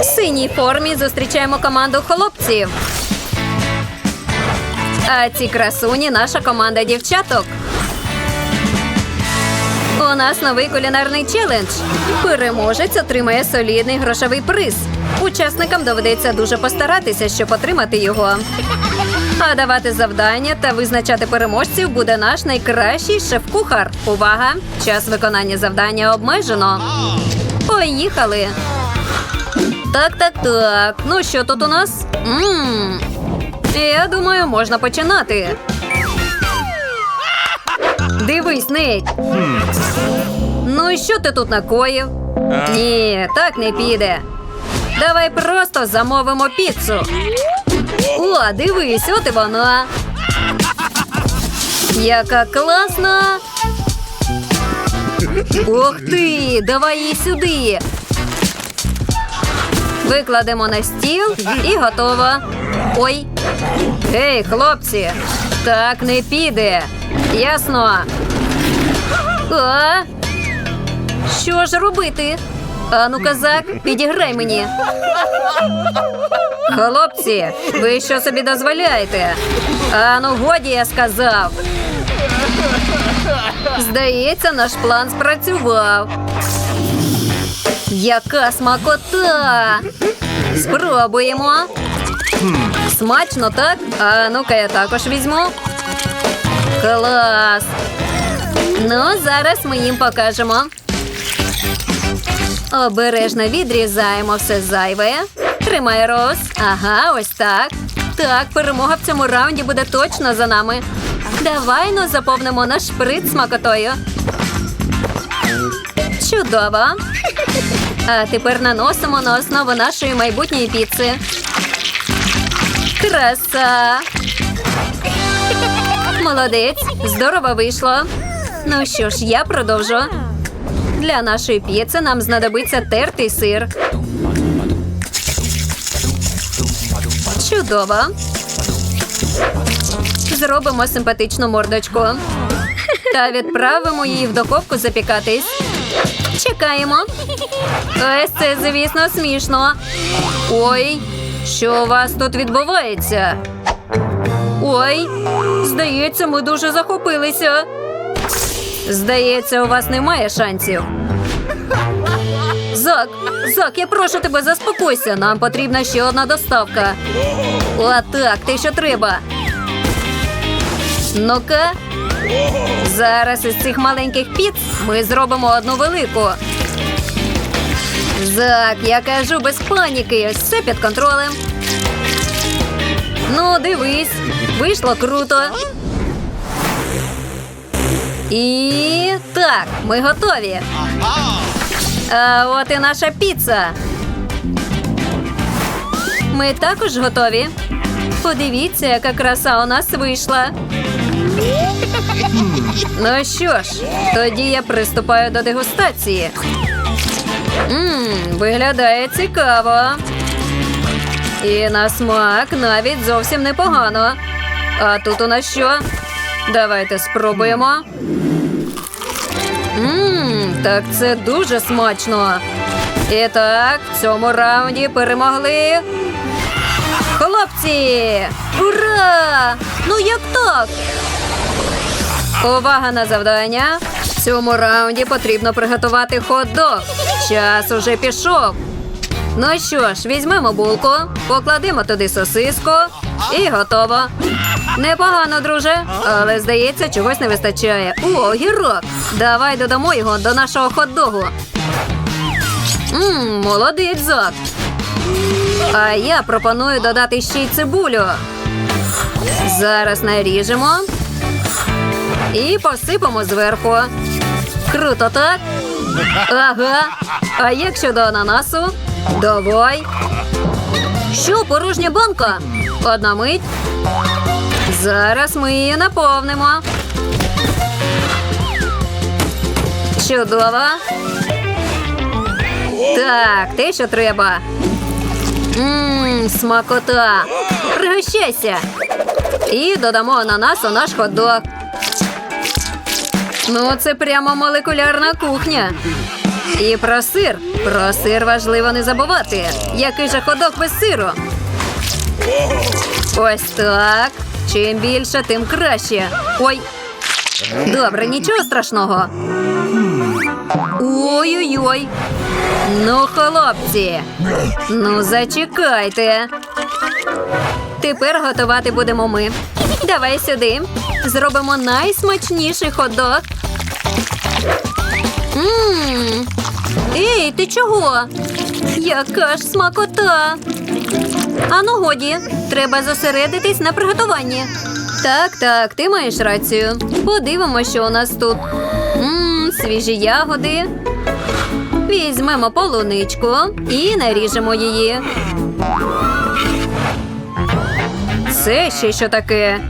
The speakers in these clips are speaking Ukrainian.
В синій формі зустрічаємо команду хлопців. А ці красуні наша команда дівчаток. У нас новий кулінарний челендж. Переможець отримає солідний грошовий приз. Учасникам доведеться дуже постаратися, щоб отримати його. А давати завдання та визначати переможців буде наш найкращий шеф-кухар. Увага! Час виконання завдання обмежено. Поїхали. Так, так, так. Ну що тут у нас? Мм. Я думаю, можна починати. Дивись, Нейт. Ну і що ти тут накоїв? Ні, так не піде. Давай просто замовимо піцу. О, дивись, от і вона. Яка класна. Ух ти! Давай її сюди. Викладемо на стіл і готово. Ой. Гей, хлопці, так не піде. Ясно. А? Що ж робити? Ану, казак, підіграй мені. Хлопці, ви що собі дозволяєте? Ану, годі, я сказав. Здається, наш план спрацював. Яка смакота! Спробуємо. Смачно, так? А ну-ка, я також візьму. Клас! Ну, зараз ми їм покажемо. Обережно відрізаємо все зайве. Тримай роз. Ага, ось так. Так, перемога в цьому раунді буде точно за нами. Давай ну заповнимо наш шприц смакотою. Чудово. А тепер наносимо на основу нашої майбутньої піци. Краса. Молодець, здорово вийшло. Ну що ж, я продовжу. Для нашої піци нам знадобиться тертий сир. Чудово. Зробимо симпатичну мордочку. Та відправимо її в духовку запікатись. Чекаємо. Ось це, звісно, смішно. Ой, що у вас тут відбувається? Ой, здається, ми дуже захопилися. Здається, у вас немає шансів. Зак, Зак, я прошу тебе, заспокойся. Нам потрібна ще одна доставка. Отак, те, що треба. Ну-ка. Зараз із цих маленьких піц ми зробимо одну велику. Зак, я кажу без паніки, все під контролем. Ну, дивись, вийшло круто. І так, ми готові. А от і наша піца. Ми також готові. Подивіться, яка краса у нас вийшла. Ну що ж, тоді я приступаю до дегустації. Ммм, виглядає цікаво. І на смак навіть зовсім непогано. А тут у нас що? Давайте спробуємо. Ммм, так це дуже смачно. І так, в цьому раунді перемогли. Хлопці! Ура! Ну як так? Увага на завдання. В цьому раунді потрібно приготувати хот-дог. Час уже пішов. Ну що ж, візьмемо булку, покладемо туди сосиску і готово. Непогано, друже, але здається, чогось не вистачає. О, гірок! Давай додамо його до нашого хот-догу. Ммм, молодець, Зак. А я пропоную додати ще й цибулю. Зараз наріжемо і посипемо зверху. Круто, так? Ага. А як щодо ананасу? Давай. Що, порожня банка? Одна мить. Зараз ми її наповнимо. Чудово. Так, те, що треба. Ммм, смакота. Пригощайся. І додамо ананас у наш хот-дог. Ну, це прямо молекулярна кухня. І про сир. Про сир важливо не забувати. Який же ходок без сиру? Ось так. Чим більше, тим краще. Ой. Добре, нічого страшного. Ой-ой-ой. Ну, хлопці. Ну, зачекайте. Тепер готувати будемо ми. Давай сюди. Зробимо найсмачніший ходок. Мм. Ей, ти чого? Яка ж смакота. Ану годі, треба зосередитись на приготуванні. Так, так, ти маєш рацію. Подивимося, що у нас тут. Мм, свіжі ягоди. Візьмемо полуничку і наріжемо її. Це ще що таке?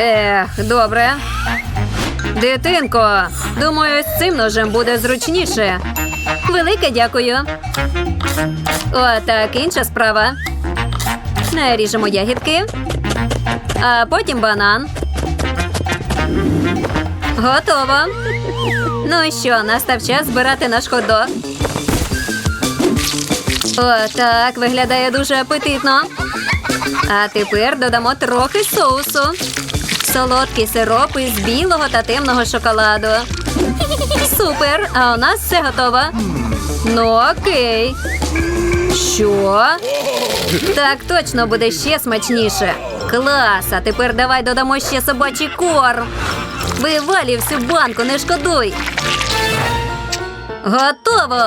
Ех, добре. Дитинко, думаю, з цим ножем буде зручніше. Велике дякую. О, так, інша справа. Наріжемо ягідки, а потім банан. Готово. Ну і що, настав час збирати наш ходок. О, так, виглядає дуже апетитно. А тепер додамо трохи соусу. Солодкий сироп із білого та темного шоколаду. Супер! А у нас все готово. Ну окей. Що? Так точно буде ще смачніше. Клас! А тепер давай додамо ще собачий корм. Вивалі всю банку, не шкодуй. Готово!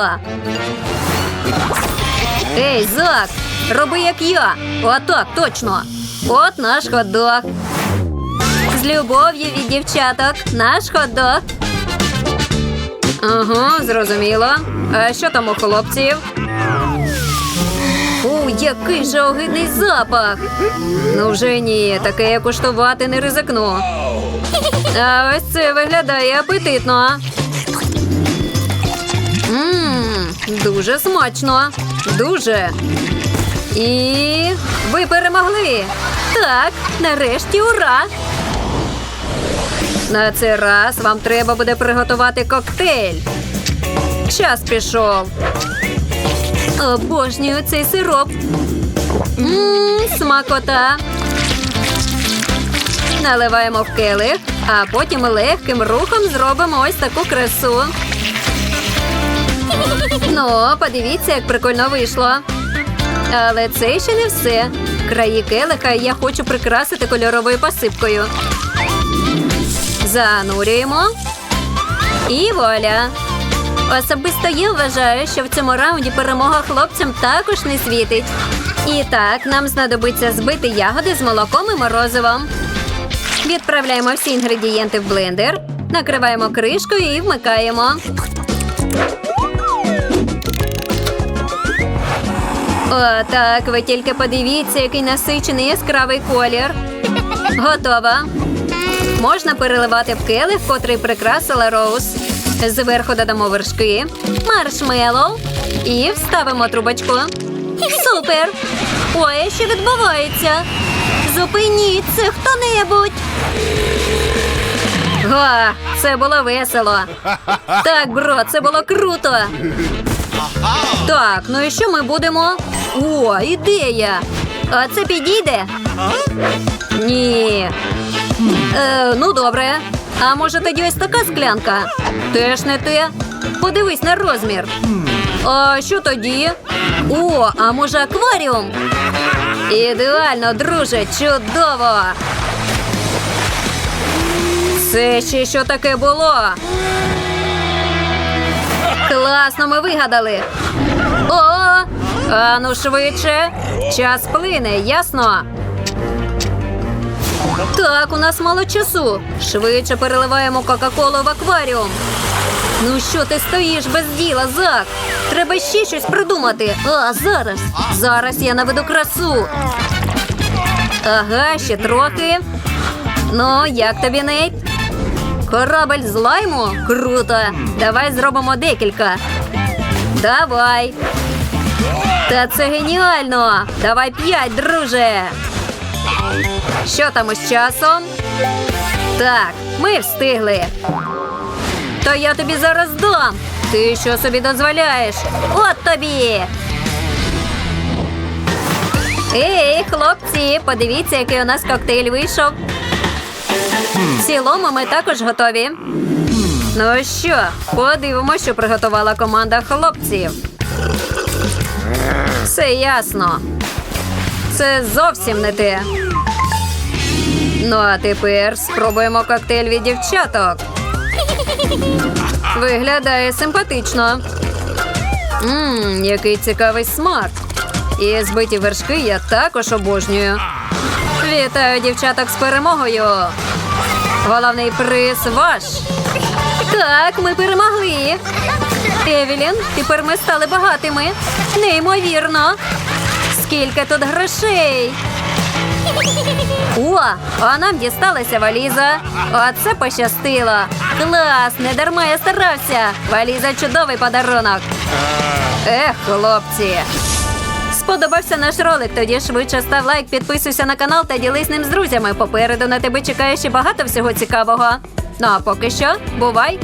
Ей, Зак, роби як я. Отак, точно. От наш ходок. З любов'ю від дівчаток. Наш ходок. Ага, зрозуміло. А що там у хлопців? У, який же огидний запах. Ну вже ні, таке я куштувати не ризикну. А ось це виглядає апетитно. Мм, дуже смачно. Дуже. І ви перемогли. Так, нарешті ура! На цей раз вам треба буде приготувати коктейль. Час пішов. Обожнюю цей сироп. Мм, смакота. Наливаємо в келих, а потім легким рухом зробимо ось таку красу. Ну, подивіться, як прикольно вийшло. Але це ще не все. Краї келиха я хочу прикрасити кольоровою посипкою. Занурюємо. І вуаля. Особисто я вважаю, що в цьому раунді перемога хлопцям також не світить. І так, нам знадобиться збити ягоди з молоком і морозивом. Відправляємо всі інгредієнти в блендер, накриваємо кришкою і вмикаємо. О, так, ви тільки подивіться, який насичений яскравий колір. Готово. Можна переливати в келих, котрий прикрасила Роуз. Зверху додамо вершки, маршмеллоу і вставимо трубочку. Супер! Ой, що відбувається? Зупиніться хто-небудь. Га, це було весело. Так, бро, це було круто. Так, ну і що ми будемо? О, ідея! А це підійде? Ні. Е, ну, добре. А може тоді ось така склянка? Теж не те. Подивись на розмір. А що тоді? О, а може акваріум? Ідеально, друже, чудово. Це ще що таке було? Класно ми вигадали. О, а ну швидше. Час плине, ясно? Так, у нас мало часу. Швидше переливаємо Кока-Колу в акваріум. Ну що ти стоїш без діла, Зак? Треба ще щось придумати. А, зараз. Зараз я наведу красу. Ага, ще трохи. Ну, як тобі, Нейт? Корабель з лайму? Круто. Давай зробимо декілька. Давай. Та це геніально. Давай п'ять, друже. Що там із часом? Так, ми встигли. То я тобі зараз дам. Ти що собі дозволяєш? От тобі. Ей, хлопці, подивіться, який у нас коктейль вийшов. В цілому ми також готові. Ну що, подивимося, що приготувала команда хлопців. Все ясно. Це зовсім не те. Ну а тепер спробуємо коктейль від дівчаток. Виглядає симпатично. Ммм, який цікавий смак. І збиті вершки я також обожнюю. Вітаю дівчаток з перемогою. Головний приз ваш. Так, ми перемогли. Евелін, тепер ми стали багатими. Неймовірно. Скільки тут грошей. О, а нам дісталася валіза. Оце пощастило. Клас, не дарма я старався. Валіза чудовий подарунок. Ех, хлопці. Сподобався наш ролик, тоді швидше став лайк, підписуйся на канал та ділись ним з друзями. Попереду на тебе чекає ще багато всього цікавого. Ну а поки що, бувай!